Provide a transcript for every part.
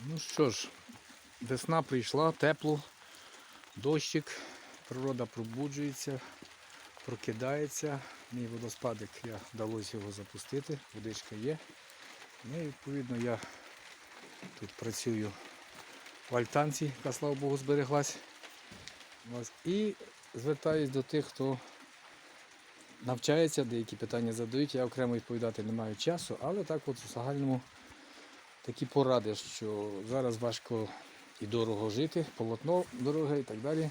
Ну що ж, весна прийшла, тепло, дощик, природа пробуджується, прокидається. Мій водоспадик я вдалося його запустити, водичка є. Ну і відповідно я тут працюю в альтанці, яка слава Богу збереглась. І звертаюсь до тих, хто навчається, деякі питання задають. Я окремо відповідати не маю часу, але так от в загальному такі поради, що зараз важко і дорого жити, полотно дороге і так далі.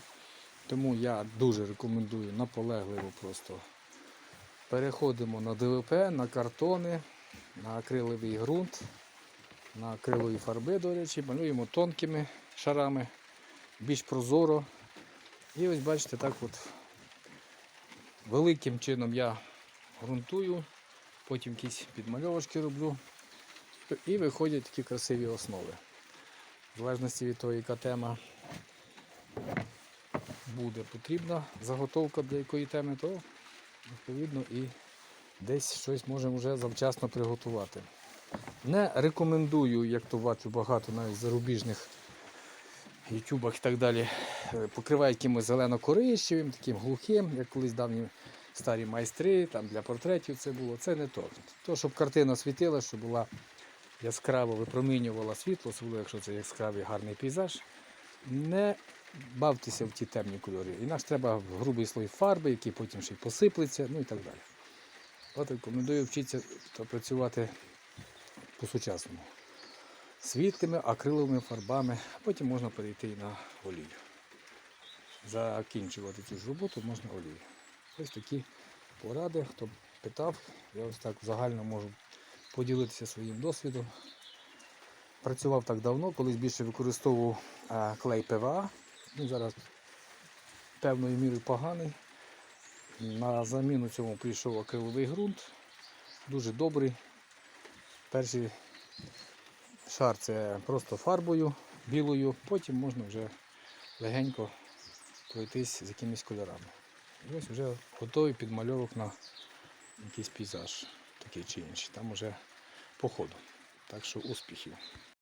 Тому я дуже рекомендую наполегливо просто переходимо на ДВП, на картони, на акриловий ґрунт, на акрилові фарби, до речі, малюємо тонкими шарами, більш прозоро. І ось бачите, так от великим чином я ґрунтую, потім якісь підмальовочки роблю. І виходять такі красиві основи. В залежності від того, яка тема буде потрібна, заготовка для якої теми, то відповідно і десь щось можемо вже завчасно приготувати. Не рекомендую, як то бачу багато навіть зарубіжних ютубах і так далі, е, покривають якимось зелено-коричневим, таким глухим, як колись давні старі майстри, там для портретів це було. Це не то. То, щоб картина світила, щоб була яскраво випромінювала світло, особливо якщо це яскравий гарний пейзаж. Не бавтеся в ті темні кольори. Інакше треба грубий слой фарби, який потім ще й посиплеться, ну і так далі. От рекомендую вчитися працювати по-сучасному. Світлими акриловими фарбами, потім можна перейти на олію. Закінчувати цю ж роботу можна олією. Ось такі поради. Хто питав, я ось так загально можу поділитися своїм досвідом. Працював так давно, колись більше використовував е, клей ПВА. Ну, зараз певною мірою поганий. На заміну цьому прийшов акриловий ґрунт. Дуже добрий. Перший шар це просто фарбою білою, потім можна вже легенько пройтись з якимись кольорами. І ось вже готовий підмальовок на якийсь пейзаж, такий чи інші, Там уже по ходу. Так що успіхів.